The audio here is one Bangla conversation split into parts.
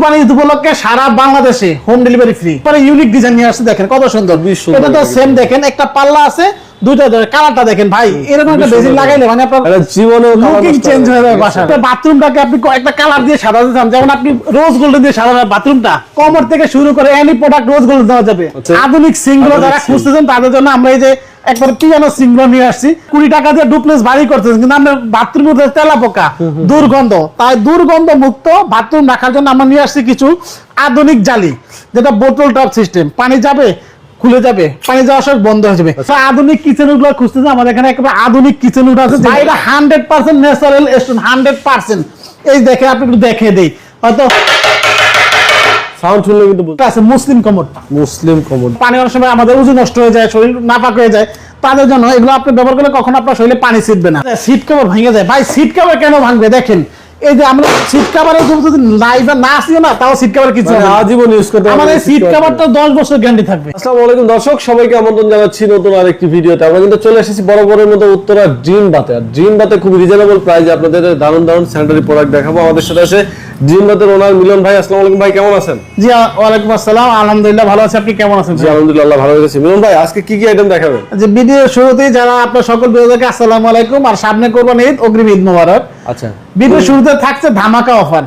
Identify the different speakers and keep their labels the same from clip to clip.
Speaker 1: কোরবানি ঈদ উপলক্ষে সারা বাংলাদেশে হোম ডেলিভারি ফ্রি পরে ইউনিক ডিজাইন নিয়ে আসছে দেখেন কত সুন্দর। এটা তো সেম দেখেন একটা পাল্লা আছে দুইটা কালারটা দেখেন ভাই এরকম একটা লাগাইলে মানে আপনার
Speaker 2: জীবনেও
Speaker 1: লুকিং চেঞ্জ হয়ে যাবে বাসা বাথরুমটাকে আপনি একটা কালার দিয়ে সাজাতে চান যেমন আপনি রোজ গোল্ডেন দিয়ে সাজাবেন বাথরুমটা কমর থেকে শুরু করে এনি প্রোডাক্ট রোজ গোল্ড দেওয়া যাবে।
Speaker 2: আচ্ছা।
Speaker 1: আধুনিক
Speaker 2: আধুনিক
Speaker 1: যারা। খুঁজতেছেন তাদের জন্য আমরা এই যে একবার পিয়ানো সিংগুলো নিয়ে আসছি। কুড়ি টাকা দিয়ে ডুপ্লেস বাড়ি করতেছেন কিন্তু আমরা বাথরুমের মধ্যে তেলা পোকা, দুর্গন্ধ। তাই দুর্গন্ধ মুক্ত বাথরুম রাখার জন্য আমরা নিয়ে আসছি কিছু আধুনিক জালি, যেটা বোতল টপ সিস্টেম পানি যাবে, খুলে যাবে, পানি যাওয়ার সব বন্ধ হয়ে যাবে। আধুনিক কিচেনগুলো খুঁজতেছে, আমাদের এখানে একেবারে আধুনিক কিচেন উঠ আছে এটা hundred percent natural stone hundred percent এই দেখে আপনি একটু দেখে দেই। হয়তো
Speaker 2: সাউন্ড শুনলে কিন্তু
Speaker 1: আছে মুসলিম কমর
Speaker 2: মুসলিম কমন
Speaker 1: পানি অনেক সময় আমাদের উজু নষ্ট হয়ে যায় শরীর নাপাক হয়ে যায়। তাদের জন্য এগুলো আপনি ব্যবহার করলে কখনো আপনার শরীরে পানি ছিটবে না। সিট কভার ভেঙে যায়। ভাই সিট কভার কেন ভাঙবে? দেখেন এই যে আমরা সিট জন্য যদি লাইভ না আসিও না তাও সিট কভার কিছু
Speaker 2: মানে। আজীবন ইউজ করতে
Speaker 1: আমাদের সিট কভারটা দশ বছর গ্যারান্টি থাকবে।
Speaker 2: আসসালামু আলাইকুম দর্শক সবাইকে আমন্ত্রণ জানাচ্ছি নতুন আরেকটি ভিডিওতে। আমরা কিন্তু চলে এসেছি বড় বড়ের মতো উত্তরা ড্রিম বাতে। আর ড্রিম বাতে খুব রিজনেবল প্রাইসে আপনাদের দারুণ দারুণ স্যানিটারি প্রোডাক্ট দেখাবো। আমাদের সাথে আছে ড্রিম ওনার মিলন ভাই আসসালামু আলাইকুম ভাই কেমন আছেন?
Speaker 1: জি ওয়ালাইকুম আসসালাম আলহামদুলিল্লাহ ভালো আছি আপনি কেমন আছেন
Speaker 2: জি আলহামদুলিল্লাহ ভালো আছি মিলন ভাই আজকে কি কি আইটেম দেখাবেন?
Speaker 1: যে ভিডিও শুরুতেই যারা আপনার সকল বিরোধীকে আসসালামু আলাইকুম আর সামনে করবেন ঈদ অগ্রিম ঈদ মোবারক।
Speaker 2: আচ্ছা।
Speaker 1: ভিডিও শুরুতে থাকছে ধামাকা অফার।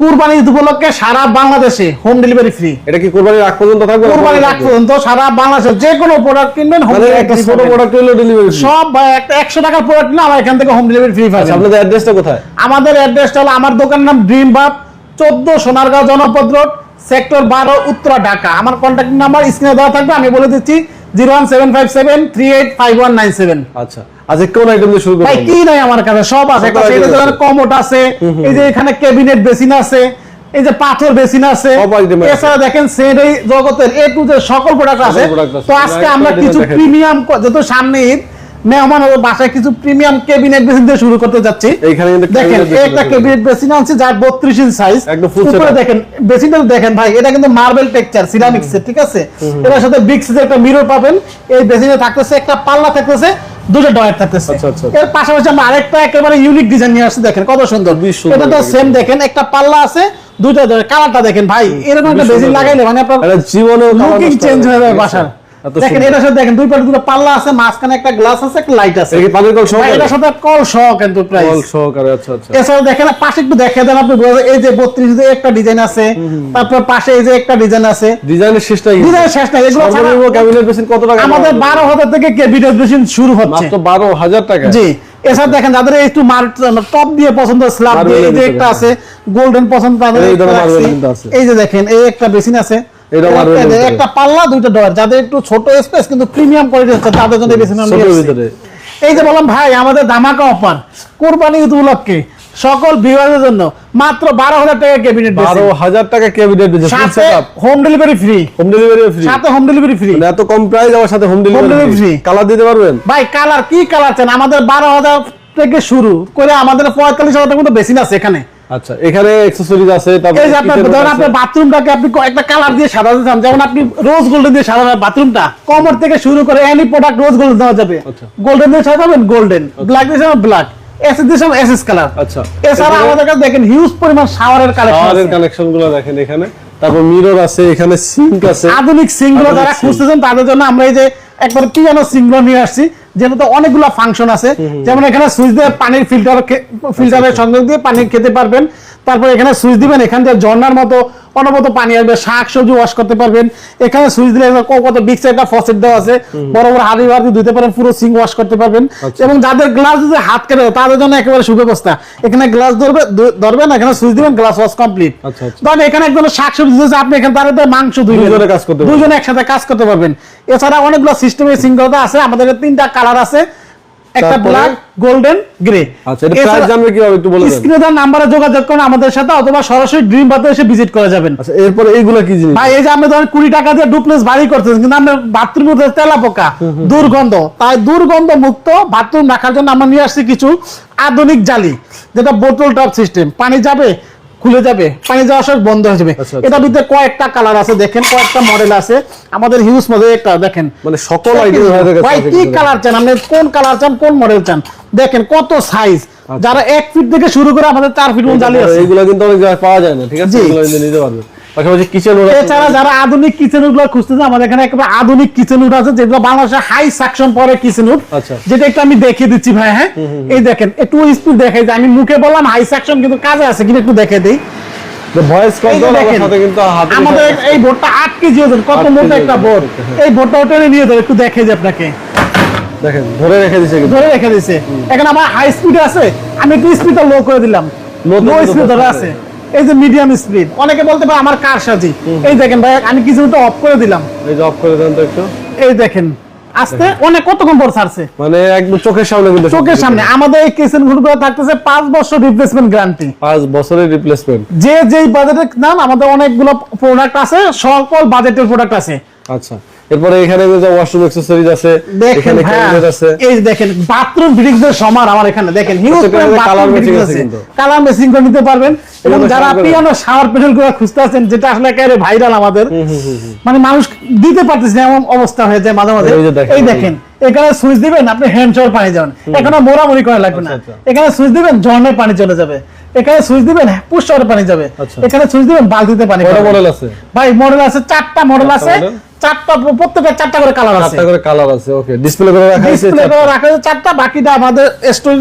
Speaker 1: কুরবানি উপলক্ষে সারা বাংলাদেশে হোম ডেলিভারি ফ্রি
Speaker 2: এটা কি কোরবানির আগ পর্যন্ত থাকবে
Speaker 1: কুরবানি রাখ পর্যন্ত সারা বাংলাদেশে যে কোনো প্রোডাক্ট কিনবেন হোম
Speaker 2: একটা ছোট প্রোডাক্ট হলো ডেলিভারি
Speaker 1: সব ভাই, একটা একশো টাকার প্রোডাক্ট না আমার এখান থেকে হোম ডেলিভারি ফ্রি পাবেন।
Speaker 2: আচ্ছা আপনাদের অ্যাড্রেসটা কোথায়?
Speaker 1: আমাদের অ্যাড্রেসটা হলো আমার দোকানের নাম ড্রিম বাপ চোদ্দ সোনারগাঁও জনপদ রোড সেক্টর বারো উত্তরা ঢাকা। আমার কন্ট্যাক্ট নাম্বার স্ক্রিনে দেওয়া থাকবে আমি বলে দিচ্ছি zero one seven five seven three eight five one nine seven
Speaker 2: আচ্ছা। আচ্ছা কোন আইটেম দিয়ে শুরু
Speaker 1: ভাই কি নাই আমার কাছে? সব আছে। একটা সেটা
Speaker 2: আছে।
Speaker 1: কমোট আছে। এই যে এখানে ক্যাবিনেট বেসিন আছে। এই যে পাথর বেসিন আছে।
Speaker 2: সব item আছে।
Speaker 1: এছাড়া দেখেন সেট এই জগতের এ টু জেড সকল প্রোডাক্ট আছে। তো আজকে আমরা কিছু প্রিমিয়াম যেহেতু সামনে ঈদ মেহমান ও বাসায় কিছু প্রিমিয়াম ক্যাবিনেট বেসিন দিয়ে শুরু করতে যাচ্ছি।
Speaker 2: এইখানে
Speaker 1: দেখেন একটা ক্যাবিনেট বেসিন আছে যার 32 ইঞ্চ সাইজ
Speaker 2: একদম full
Speaker 1: উপরে দেখেন বেসিনটা দেখেন ভাই এটা কিন্তু মার্বেল টেক্সচার সিরামিক্স ঠিক আছে? এটার সাথে বিগ সাইজের একটা মিরর পাবেন। এই বেসিনে থাকতেছে একটা পাল্লা থাকতেছে দুটো ডয়ার থাকতেছে।
Speaker 2: আচ্ছা, আচ্ছা।
Speaker 1: এর পাশাপাশি আমরা আরেকটা একেবারে ইউনিক ডিজাইন নিয়ে আসছে দেখেন কত সুন্দর। এটা তো সেম দেখেন একটা পাল্লা আছে দুটো ডয়ার কালারটা দেখেন ভাই এরকম একটা
Speaker 2: ডিজাইন
Speaker 1: লাগাইলে মানে আপনার
Speaker 2: জীবনে
Speaker 1: লুকিং চেঞ্জ হয়ে যাবে বাসার দেখেন। এটার সাথে দেখেন দুই পাশে দুটো পাল্লা আছে মাঝখানে একটা গ্লাস আছে একটা লাইট আছে।
Speaker 2: এটা পানির কল সহকারে?
Speaker 1: এটার সাথে কল সহ কিন্তু প্রাইস
Speaker 2: কল সহকারে আচ্ছা আচ্ছা।
Speaker 1: এছাড়া দেখেন পাশে একটু দেখে দেন আপনি এই যে বত্রিশ যে একটা ডিজাইন আছে তারপর পাশে এই যে একটা ডিজাইন আছে।
Speaker 2: ডিজাইনের শেষটাই
Speaker 1: ডিজাইন শেষ নাই এগুলো
Speaker 2: সর্বনিম্ন ক্যাবিনেট বেসিন কত টাকা?
Speaker 1: আমাদের বারো হাজার থেকে ক্যাবিনেট মেশিন শুরু হচ্ছে।
Speaker 2: মাত্র টাকা।
Speaker 1: জি। এছাড়া দেখেন যাদের একটু টপ দিয়ে পছন্দ স্ল্যাব দিয়ে এই যে একটা আছে গোল্ডেন পছন্দ তাদের।
Speaker 2: এই
Speaker 1: যে দেখেন এই একটা বেসিন আছে।
Speaker 2: এটা
Speaker 1: একটা- পাল্লা দুইটা ডয়ার যাদের একটু ছোট স্পেস কিন্তু প্রিমিয়াম কোয়ালিটি হচ্ছে তাদের জন্য
Speaker 2: ছোটোর ভিতরে।
Speaker 1: এই যে বললাম ভাই আমাদের ধামাকা অফার কোরবানি ঈদ উপলক্ষে সকল ভিউয়ারদের জন্য মাত্র বারো হাজার টাকা ক্যাবিনেট
Speaker 2: বারো হাজার টাকা ক্যাবিনেট
Speaker 1: সাথে home delivery free
Speaker 2: home delivery free
Speaker 1: সাথে হোম ডেলিভারি ফ্রি
Speaker 2: এত কম প্রাইস আমার সাথে হোম ডেলিভারি ফ্রি কালার দিতে পারবেন?
Speaker 1: ভাই কালার কি কালার চান? আমাদের বারো হাজার থেকে শুরু করে আমাদের পঁয়তাল্লিশ হাজার টাকার মতো বেশি আছে এখানে।
Speaker 2: আচ্ছা এখানে অ্যাকসেসরিজ আছে তারপর
Speaker 1: এই যে আপনার ধরেন আপনার বাথরুমটাকে আপনি একটা কালার দিয়ে সাজাতে চান যেমন আপনি রোজ গোল্ডেন দিয়ে সাজাবেন বাথরুমটা কমর থেকে শুরু করে এনি প্রোডাক্ট রোজ গোল্ড দেওয়া যাবে।
Speaker 2: আচ্ছা।
Speaker 1: গোল্ডেন দিয়ে সাজাবেন গোল্ডেন ব্ল্যাক দিয়ে সাজাবেন ব্ল্যাক এসএস কালার
Speaker 2: আচ্ছা।
Speaker 1: এছাড়া আমাদের কাছে দেখেন হিউজ পরিমাণ শাওয়ারের কালেকশন
Speaker 2: কানেকশনগুলো দেখেন এখানে। তারপর মিরর আছে এখানে সিঙ্ক আছে।
Speaker 1: আধুনিক
Speaker 2: আধুনিক
Speaker 1: যারা। খুঁজতেছেন তাদের জন্য আমরা এই যে একবার পিয়ানো সিংগুলো নিয়ে আসছি। যেটাতে অনেকগুলো ফাংশন আছে যেমন এখানে সুইচ দিয়ে পানির ফিল্টার ফিল্টারের সংযোগ দিয়ে পানি খেতে পারবেন। তারপর এখানে সুইচ দিবেন এখান থেকে ঝর্ণার মতো অনবত পানি আসবে শাক সবজি ওয়াশ করতে পারবেন। এখানে সুইচ দিলে কত বিগ একটা ফসেট দেওয়া আছে। বড় বড় হাড়ি হাড়ি ধুতে পারেন পুরো সিং ওয়াশ করতে পারবেন।
Speaker 2: আচ্ছা।
Speaker 1: এবং যাদের গ্লাস যদি হাত কেটে তাদের জন্য একেবারে সুব্যবস্থা। এখানে গ্লাস ধরবে ধরবেন এখানে সুইচ দিবেন গ্লাস ওয়াশ কমপ্লিট। ধরেন এখানে একজন শাক সবজি দিয়েছে আপনি এখানে তার মাংস
Speaker 2: দুইজনে কাজ করতে।
Speaker 1: দুইজনে একসাথে কাজ করতে পারবেন। এছাড়া অনেকগুলো সিস্টেমের সিঙ্গলতা আছে আমাদের তিনটা কালার আছে। একটা ব্ল্যাক গোল্ডেন গ্রে
Speaker 2: আচ্ছা এটা প্রাইস জানবে কীভাবে একটু
Speaker 1: স্ক্রিনে দেওয়া নাম্বারে যোগাযোগ করুন আমাদের সাথে অথবা সরাসরি ড্রিম বাতে এসে ভিজিট করা যাবেন।
Speaker 2: আচ্ছা এরপর এইগুলা কি জিনিস?
Speaker 1: ভাই এই যে আপনি ধরেন কুড়ি টাকা দিয়ে ডুপ্লেস বাড়ি করতেছেন কিন্তু আমরা বাথরুমের মধ্যে তেলা পোকা দুর্গন্ধ। তাই দুর্গন্ধ মুক্ত বাথরুম রাখার জন্য আমরা নিয়ে আসছি কিছু আধুনিক জালি যেটা বোতল টপ সিস্টেম পানি যাবে খুলে যাবে পানি যাওয়া সব বন্ধ হয়ে যাবে।
Speaker 2: আচ্ছা, আচ্ছা।
Speaker 1: এটা ভিতরে কয়েকটা কালার আছে দেখেন কয়েকটা মডেল আছে। আমাদের হিউজ মডেল একটা দেখেন।
Speaker 2: মানে সকল হয়ে
Speaker 1: ভাই কি কালার চান? আপনি কোন কালার চান কোন মডেল চান? দেখেন কত সাইজ যারা এক ফিট থেকে শুরু করে আমাদের চার ফিট পর্যন্ত জালি আছে।
Speaker 2: এইগুলো কিন্তু অনেক জায়গায় পাওয়া যায় না ঠিক আছে? এগুলো নিতে পারবেন পাশাপাশি কিচেন
Speaker 1: এছাড়া যারা আধুনিক কিচেন উড খুঁজতেছে আমাদের এখানে একেবারে আধুনিক কিচেন উড আছে যেগুলো বাংলাদেশে হাই সাকশন পরে কিচেন উড।
Speaker 2: আচ্ছা।
Speaker 1: যেটা একটু আমি দেখিয়ে দিচ্ছি ভাই হ্যাঁ? এই দেখেন একটু স্পিড দেখাই যে আমি মুখে বললাম হাই সাকশন কিন্তু কাজে আছে কিনা একটু দেখে দিই।
Speaker 2: ভয়েস কন্ট্রোল সাথে কিন্তু
Speaker 1: আমাদের এই বোর্ডটা কেজি ওজন কত মোটা একটা বোর্ড?
Speaker 2: হ্যাঁ।
Speaker 1: এই বোর্ডটা টেনে নিয়ে যাবে একটু দেখে যে আপনাকে।
Speaker 2: দেখেন ধরে রেখে দিছে
Speaker 1: ধরে রেখে দিছে। এখন আমার হাই স্পিড আছে আমি একটু স্পিডটা লো করে দিলাম। লো স্পিড ধরে
Speaker 2: ধরে
Speaker 1: আছে। এই যে মিডিয়াম স্পিড অনেকে বলতে পারে আমার কার সাজি? এই দেখেন ভাই আমি কিছুটা অফ করে দিলাম।
Speaker 2: এই যে অফ করে দেন তো একটু।
Speaker 1: এই দেখেন আস্তে অনেক কতক্ষণ পর ছাড়ছে?
Speaker 2: মানে একদম চোখের সামনে কিন্তু
Speaker 1: চোখের সামনে। আমাদের এই কিচেনগুলো থাকতেছে পাঁচ বছর রিপ্লেসমেন্ট গ্যারান্টি
Speaker 2: পাঁচ বছরের রিপ্লেসমেন্ট
Speaker 1: যে যেই বাজেটের নাম আমাদের অনেকগুলো প্রোডাক্ট আছে সকল বাজেটের প্রোডাক্ট আছে।
Speaker 2: আচ্ছা। এরপরে এখানে যে ওয়াশরুম অ্যাকসেসরিজ আছে এখানে ক্যাবিনেট আছে।
Speaker 1: এই দেখেন বাথরুম আমার এখানে দেখেন হিউজ
Speaker 2: প্রত্যেকটা colour matching আছে
Speaker 1: কালার মেসিং করে নিতে পারবেন। এবং যারা। পিয়ানো শাওয়ার প্যানেলগুলো যেটা আসলে একেবারে ভাইরাল আমাদের মানে মানুষ দিতে পারতেছে এমন অবস্থা হয়ে যায় মাঝে মাঝে।
Speaker 2: এই দেখেন।
Speaker 1: এখানে সুইচ দিবেন আপনি হ্যান্ড শাওয়ার পানি যাবেন এখানে মোড়ামুড়ি করা লাগবে না।
Speaker 2: আচ্ছা, আচ্ছা।
Speaker 1: এখানে সুইচ দিবেন ঝর্ণায় পানি চলে যাবে। এখানে সুইচ দিবেন পুশ শাওয়ারে পানি যাবে।
Speaker 2: আচ্ছা।
Speaker 1: এখানে সুইচ দিবেন বালতিতে পানি
Speaker 2: মডেল আছে?
Speaker 1: ভাই মডেল আছে চারটা মডেল আছে। চারটা প্রত্যেকটা চারটা করে কালার আছে।
Speaker 2: চারটা করে কালার আছে ওকে ডিসপ্লে করে রাখা আছে
Speaker 1: ডিসপ্লে করে রাখা আছে চারটা বাকিটা আমাদের স্টোরেজ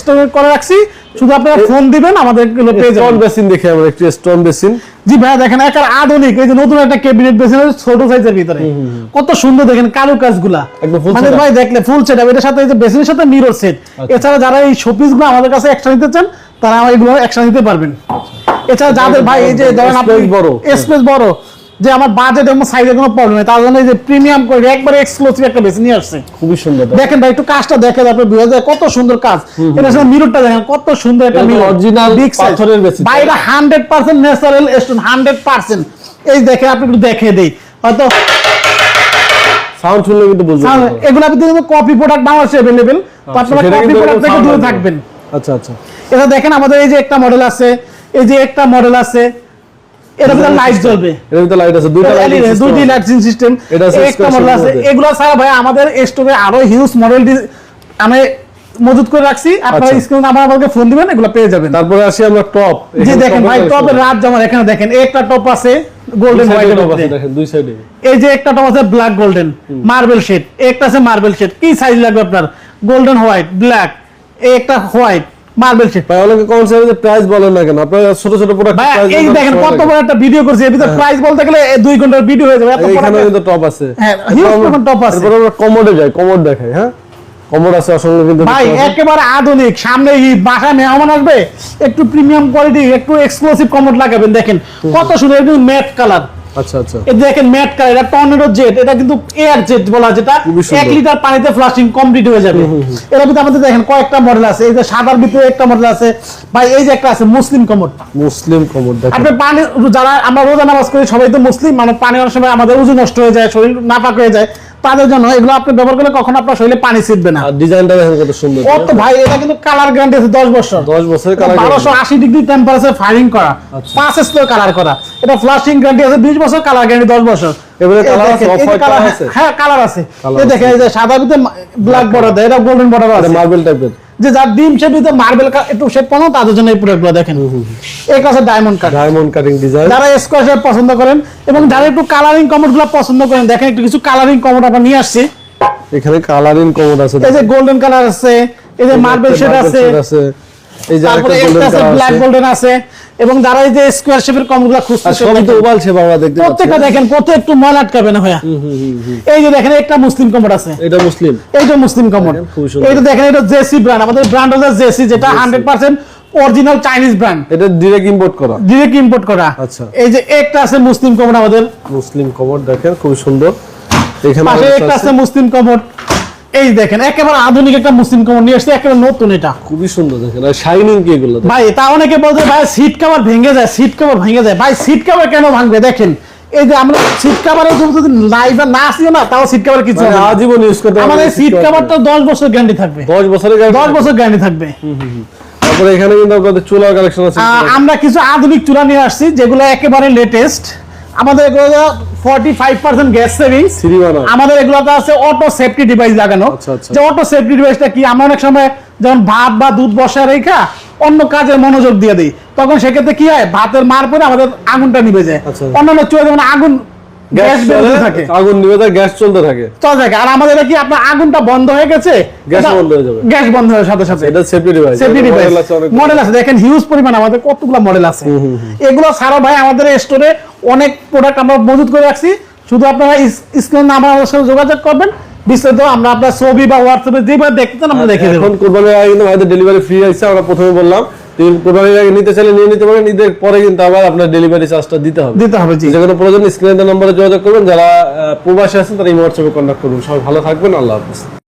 Speaker 1: স্টোরেজ করে রাখছি। শুধু আপনারা ফোন দিবেন আমাদেরগুলো পেয়ে
Speaker 2: স্টোন বেসিন দেখি আমরা একটু স্টোন বেসিন
Speaker 1: জি ভাই দেখেন একটা আধুনিক। এই যে নতুন একটা ক্যাবিনেট বেসিন ছোট সাইজের ভিতরে। কত সুন্দর দেখেন কারু কাজগুলা মানে ভাই দেখলে ফুল সেট এটার সাথে এই যে বেসিনের সাথে মিরর সেট
Speaker 2: আচ্ছা।
Speaker 1: এছাড়া যারা এই শোপিসগুলো আমাদের কাছে এক্সট্রা নিতে চান তারা আমার এগুলো এক্সট্রা নিতে পারবেন এছাড়া যাদের ভাই এই যে ধরেন আপনি
Speaker 2: Space বড়।
Speaker 1: স্পেস বড় যে আমার বাজেট এবং সাইজের কোনো প্রবলেম নেই তার জন্য এই যে প্রিমিয়াম করে একবারে এক্সক্লুসিভ একটা বেসিন নিয়ে আসছে
Speaker 2: খুবই সুন্দর
Speaker 1: দেখেন ভাই একটু কাজটা দেখে তারপরে বুঝা যায় কত সুন্দর কাজ এটা সাথে মিররটা দেখেন কত সুন্দর একটা
Speaker 2: এটা তো
Speaker 1: মিরর
Speaker 2: original পাথরের বেশি,
Speaker 1: ভাই এটা 100% ন্যাচারাল স্টোন 100% এই দেখে আপনি একটু দেখে দেই হয়তো
Speaker 2: সাউন্ড শুনলে কিন্তু বুঝতে
Speaker 1: তাহলে
Speaker 2: পারবেন।
Speaker 1: এগুলা আপনি কিন্তু কপি প্রোডাক্ট বাংলাদেশে अवेलेबल তো
Speaker 2: আচ্ছা,
Speaker 1: আপনারা
Speaker 2: সেটা
Speaker 1: কপি
Speaker 2: কিন্তু
Speaker 1: প্রোডাক্ট থেকে
Speaker 2: sound
Speaker 1: দূরে
Speaker 2: আসবে।
Speaker 1: থাকবেন
Speaker 2: আচ্ছা আচ্ছা।
Speaker 1: এটা দেখেন আমাদের এই যে একটা মডেল আছে এই যে একটা মডেল আছে এর ভিতরে লাইট জ্বলবে।
Speaker 2: এর ভিতরে লাইট আছে দুইটা লাইট
Speaker 1: দুইটি লাইটিং সিস্টেম
Speaker 2: এটা
Speaker 1: একটা মডেল আছে। এগুলো ছাড়া ভাই আমাদের স্টোরে আরও হিউজ মডেল আমি মজুত করে রাখছি। আপনারা
Speaker 2: আচ্ছা।
Speaker 1: স্ক্রিনে আমার আমাকে ফোন দিবেন এগুলো পেয়ে যাবেন।
Speaker 2: তারপরে আসি আমরা টপ
Speaker 1: জি দেখেন ভাই রাত এখানে দেখেন একটা টপ আছে গোল্ডেন
Speaker 2: দেখেন দুই সাইডে
Speaker 1: এই যে একটা টপ আছে ব্ল্যাক গোল্ডেন মার্বেল শেড একটা আছে মার্বেল শেড কি সাইজ লাগবে আপনার? গোল্ডেন হোয়াইট ব্ল্যাক একটা হোয়াইট মার্বেল শেড
Speaker 2: ভাই অনেকে কমেন্ট সেকশনে প্রাইস বলেন না কেন? আপনারা ছোট ছোট প্রোডাক্ট
Speaker 1: ভাই এই দেখেন কত বড় একটা ভিডিও করছি এর ভিতরে প্রাইস বলতে গেলে এ ঘণ্টার ভিডিও হয়ে যাবে এত
Speaker 2: এখানে কিন্তু টপ আছে।
Speaker 1: হ্যাঁ, huge পরিমাণ top আছে।
Speaker 2: এরপর আমরা কমোডে যাই কমোড দেখাই হ্যাঁ? কমোড আছে অসংখ্য কিন্তু
Speaker 1: ভাই একেবারে আধুনিক সামনে বাসায় মেহমান আসবে একটু প্রিমিয়াম কোয়ালিটি একটু এক্সক্লুসিভ কমোড লাগাবেন দেখেন। কত সুন্দর কিন্তু ম্যাট কালার
Speaker 2: আচ্ছা আচ্ছা।
Speaker 1: এই দেখেন ম্যাট কালার এটা টর্নেডো জেট এটা কিন্তু এয়ার জেট বলা যেটা লিটার পানিতে ফ্লাশিং কমপ্লিট হয়ে যাবে। এর ভিতরে আমাদের দেখেন কয়েকটা মডেল আছে এই যে সাদার ভিতরে একটা মডেল আছে ভাই এই যে একটা আছে মুসলিম কমোড
Speaker 2: মুসলিম কমোড দেখেন।
Speaker 1: আপনি পানি যারা আমরা রোজা নামাজ করি সবাই তো মুসলিম মানে পানি অনেক সময় আমাদের উজু নষ্ট হয়ে যায় শরীর নাপাক হয়ে যায়। তাদের জন্য এগুলো আপনি ব্যবহার করলে কখনো আপনার শরীরে পানি ছিটবে না।
Speaker 2: ডিজাইনটা দেখেন কত সুন্দর।
Speaker 1: কত ভাই এটা কিন্তু কালার গ্যারান্টি আছে দশ বছর।
Speaker 2: 10 বছরের কালার
Speaker 1: বারোশো আশি ডিগ্রি টেম্পারেচার ফায়ারিং করা।
Speaker 2: আচ্ছা।
Speaker 1: পাঁচ স্তর কালার করা। এটা ফ্লাশিং গ্যারান্টি আছে বিশ বছর কালার গ্যারান্টি দশ বছর।
Speaker 2: এবারে কালার আছে,
Speaker 1: অফ
Speaker 2: হোয়াইট
Speaker 1: colour
Speaker 2: আছে?
Speaker 1: হ্যাঁ কালার আছে। এই দেখেন এই যে সাদা ভিতরে ব্ল্যাক বর্ডার দেয় এটা গোল্ডেন বর্ডার আছে।
Speaker 2: মার্বেল টাইপের
Speaker 1: যে যার ডিম শেপ ভিতরে মার্বেল একটু শেপ পানো তাদের জন্য এই প্রোডাক্টগুলো দেখেন। এই কাছে diamond cut
Speaker 2: diamond cutting design
Speaker 1: যারা স্কোয়ার শেপ পছন্দ করেন এবং যারা একটু কালারিং কমোডগুলো পছন্দ করেন দেখেন একটু কিছু কালারিং কমোড আমরা নিয়ে আসছি।
Speaker 2: এখানে কালারিং কমোড আছে।
Speaker 1: এই যে গোল্ডেন কালার আছে এই যে মার্বেল শেড আছে।
Speaker 2: Shade আছে এই যে
Speaker 1: তারপরে
Speaker 2: আরেকটা
Speaker 1: একটা
Speaker 2: গোল্ডেন
Speaker 1: আছে
Speaker 2: কালার
Speaker 1: ব্ল্যাক গোল্ডেন আছে এবং যারা এই যে স্কোয়ার শেপের কমগুলো
Speaker 2: আর সবই তো ওভাল শেপ আমরা দেখতে
Speaker 1: প্রত্যেকটা দেখেন কত একটু ময়লা আটকাবে না ভাইয়া? এই যে দেখেন একটা মুসলিম কমোড আছে।
Speaker 2: এটা মুসলিম।
Speaker 1: এইটা মুসলিম কমোড
Speaker 2: দেখেন,
Speaker 1: এইটা দেখেন এটা জেসি ব্র্যান্ড আমাদের ব্র্যান্ড হচ্ছে জেসি যেটা hundred percent original Chinese brand
Speaker 2: এটা ডিরেক্ট ইম্পোর্ট করা।
Speaker 1: ইম্পোর্ট করা।
Speaker 2: আচ্ছা।
Speaker 1: এই যে একটা আছে মুসলিম কমোড আমাদের।
Speaker 2: মুসলিম কমোড দেখেন খুব সুন্দর। এখানে
Speaker 1: পাশে একটা
Speaker 2: আছে,
Speaker 1: আছে। মুসলিম কমোড এই দেখেন একেবারে আধুনিক একটা মুসলিম নিয়ে আসছে একেবারে নতুন এটা।
Speaker 2: খুবই সুন্দর দেখেন আর শাইনিং কি এগুলো
Speaker 1: ভাই তা অনেকে বলছে ভাই সিট কভার ভেঙে যায় সিট কভার ভেঙে যায়। ভাই সিট কভার কেন ভাঙবে? দেখেন এই যে আমরা সিট কভারে যদি লাইভে না আসিও না তাও সিট কভার কিছু
Speaker 2: মানে
Speaker 1: না।
Speaker 2: ইউজ করতে
Speaker 1: আমাদের সিট কভারটা দশ বছর গ্যারান্টি থাকবে।
Speaker 2: 10 বছরের গাড়ি
Speaker 1: দশ বছর গ্যারান্টি থাকবে।
Speaker 2: তারপরে এখানে কিন্তু আপনাদের চুলা কালেকশন আছে।
Speaker 1: আমরা কিছু আধুনিক চুলা নিয়ে আসছি যেগুলো একেবারে লেটেস্ট আমাদের এগুলো forty five percent
Speaker 2: gas savings
Speaker 1: আমাদের এগুলোতে আছে অটো সেফটি ডিভাইস লাগানো।
Speaker 2: আচ্ছা, আচ্ছা।
Speaker 1: যে অটো সেফটি ডিভাইসটা কি? আমরা অনেক সময় যেমন ভাত বা দুধ বসা রেখা অন্য কাজের মনোযোগ দিয়ে দিই। তখন সেক্ষেত্রে কি হয়? ভাতের মার পরে আমাদের আগুনটা নিভে যায়।
Speaker 2: আচ্ছা।
Speaker 1: অন্যান্য চুয়ে যেমন আগুন গ্যাস
Speaker 2: গ্যাস
Speaker 1: থাকে।
Speaker 2: আগুন নিবে যায় গ্যাস চলতে থাকে।
Speaker 1: চলে থাকে আর আমাদের কি আপনার আগুনটা বন্ধ হয়ে গেছে?
Speaker 2: গ্যাস বন্ধ হয়ে যাবে।
Speaker 1: গ্যাস বন্ধ হয়ে সাথে সাথে।
Speaker 2: এটা
Speaker 1: safety device
Speaker 2: safety device
Speaker 1: model আছে দেখেন হিউজ পরিমাণ আমাদের কতগুলো মডেল আছে। এগুলো ভাই আমাদের স্টোরে অনেক প্রোডাক্ট আমরা মজুত করে রাখছি। শুধু আপনারা স্ক্রিন নাম্বার আমাদের সাথে যোগাযোগ করবেন। বিস্তারিত আমরা আপনার ছবি বা হোয়াটসঅ্যাপে যেভাবে দেখতে চান আমরা দেখে দেবো।
Speaker 2: এখন কোরবানির আগে কিন্তু ভাইদের ডেলিভারি ফ্রি আছে আমরা প্রথমে বললাম। নিতে চাইলে নিয়ে নিতে পারেন ঈদের পরে কিন্তু আবার আপনার ডেলিভারি চার্জটা দিতে হবে।
Speaker 1: দিতে হবে জি।
Speaker 2: যে কোনো প্রয়োজন স্ক্রিনের নম্বরে যোগাযোগ করবেন যারা প্রবাসী আছেন তারা এই হোয়াটসঅ্যাপে কন্ট্যাক্ট করবেন সবাই ভালো থাকবেন আল্লাহ হাফিজ।